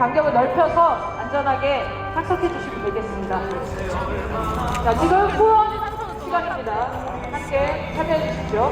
간격을 넓혀서 안전하게 착석해 주시면 되겠습니다. 자, 지금 후원 시간입니다. 함께 참여해 주십시오.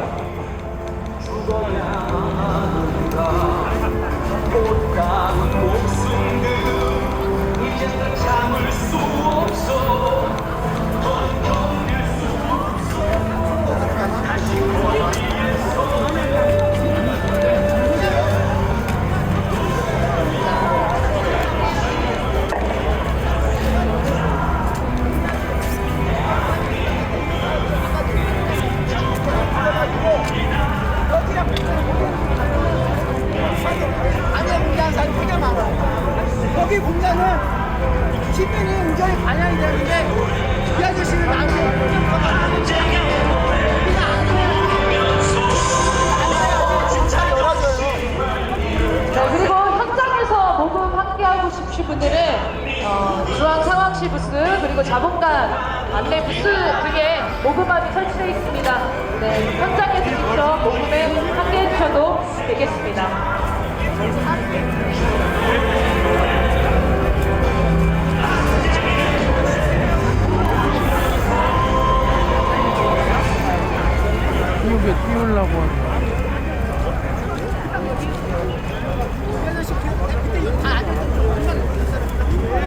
거기 공장은 시민이 운전이 반영이 되는데 이 아저씨는 나중에 그리고 현장에서 모금 함께하고 싶으신 분들은 어, 중앙 상황실 부스 그리고 자본관 안내 부스 등에 모금함이 설치되어 있습니다. 네, 현장에서 직접 모금에 함께해 주셔도 되겠습니다. 띄우게 띄우려고 하는 거.